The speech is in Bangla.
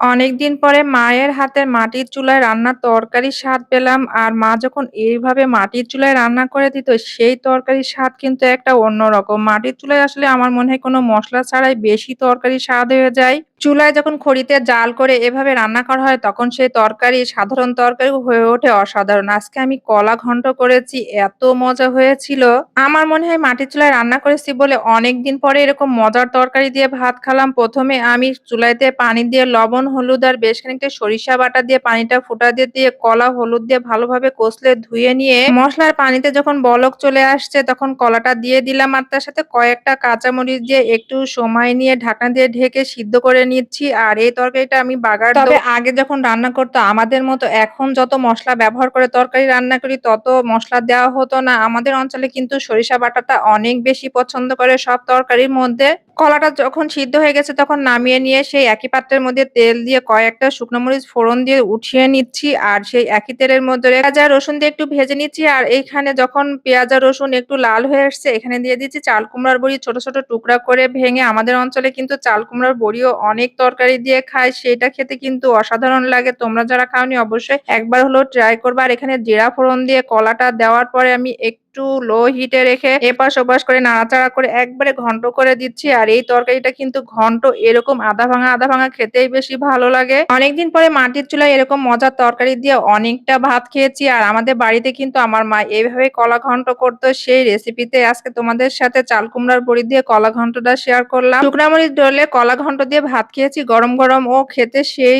অনেকদিন পরে মায়ের হাতের মাটির চুলায় রান্নার তরকারির স্বাদ পেলাম। আর মা যখন এইভাবে মাটির চুলায় রান্না করে দিত, সেই তরকারির স্বাদ কিন্তু একটা অন্যরকম। মাটির চুলায় আসলে আমার মনে হয় কোনো মশলা ছাড়াই বেশি তরকারি স্বাদ হয়ে যায়। চুলায় যখন খড়িতে জাল করে এভাবে রান্না করা হয়, তখন সেই তরকারি সাধারণ তরকারি হয়ে ওঠে অসাধারণ। আজকে আমি কলা ঘন্ট করেছি, এত মজা হয়েছিল। আমার মনে হয় মাটির চুলায় রান্না করেছি বলে অনেকদিন পরে এরকম মজার তরকারি দিয়ে ভাত খেলাম। প্রথমে আমি চুলাইতে পানি দিয়ে লবণ, হলুদ আর বেশ খানিকটা সরিষা বাটা দিয়ে পানিটা ফুটা দিয়ে, দিয়ে কলা, হলুদ দিয়ে ভালোভাবে কষলে ধুয়ে নিয়ে মশলার পানিতে যখন বলক চলে আসছে, তখন কলাটা দিয়ে দিলাম আর তার সাথে কয়েকটা কাঁচামরিচ দিয়ে একটু সময় নিয়ে ঢাকনা দিয়ে ঢেকে সিদ্ধ করে নিচ্ছি। আর এই তরকারিটা আমি বাগার তবে আগে যখন রান্না করতো আমাদের মতো এখন যত মশলা ব্যবহার করে তরকারি রান্না করি, তত মশলা দেওয়া হতো না। আমাদের অঞ্চলে কিন্তু সরিষা বাটাটা অনেক বেশি পছন্দ করে সব তরকারির মধ্যে। কলাটা যখন সিদ্ধ হয়ে গেছে তখন নামিয়ে নিয়ে সেই একই পাত্রের মধ্যে তেল দিয়ে কয়েকটা শুকনো মরিচ ফোড়ন দিয়ে উঠিয়ে নিচ্ছি। আর সেই একই তেলের মধ্যে পেঁয়াজ আর রসুন দিয়ে একটু ভেজে নিচ্ছি। আর এইখানে যখন পেঁয়াজ আর রসুন একটু লাল হয়ে আসছে, এখানে দিয়ে দিচ্ছি চাল কুমড়ার বড়ি ছোট, ছোট টুকরা করে ভেঙে। আমাদের অঞ্চলে কিন্তু চাল কুমড়ার বড়িও অনেক তরকারি দিয়ে খায়। সেটা খেতে কিন্তু অসাধারণ লাগে। তোমরা যারা খাওনি অবশ্যই একবার হলেও ট্রাই করবা। আর এখানে জিরা ফোড়ন দিয়ে কলাটা দেওয়ার পরে আমি একটু লো হিটে রেখে এপাশ ওপাশ করে নাড়াচাড়া করে একবারে ঘন্ট করে দিচ্ছি। আর এই তরকারিটা কিন্তু ঘন্ট এরকম আধা ভাঙা, আধা ভাঙা খেতেই বেশি ভালো লাগে। অনেকদিন পরে মাটির চুলায় এরকম মজার তরকারি দিয়ে অনেকটা ভাত খেয়েছি। আর আমাদের বাড়িতে কিন্তু আমার মা এভাবে কলা ঘন্ট করতো। সেই রেসিপিতে আজকে তোমাদের সাথে চাল কুমড়ার বড়ি দিয়ে কলা ঘন্টটা শেয়ার করলাম। শুকনা মরিচ ডলে কলা ঘন্ট দিয়ে ভাত খেয়েছি গরম, গরম ও খেতে সেই।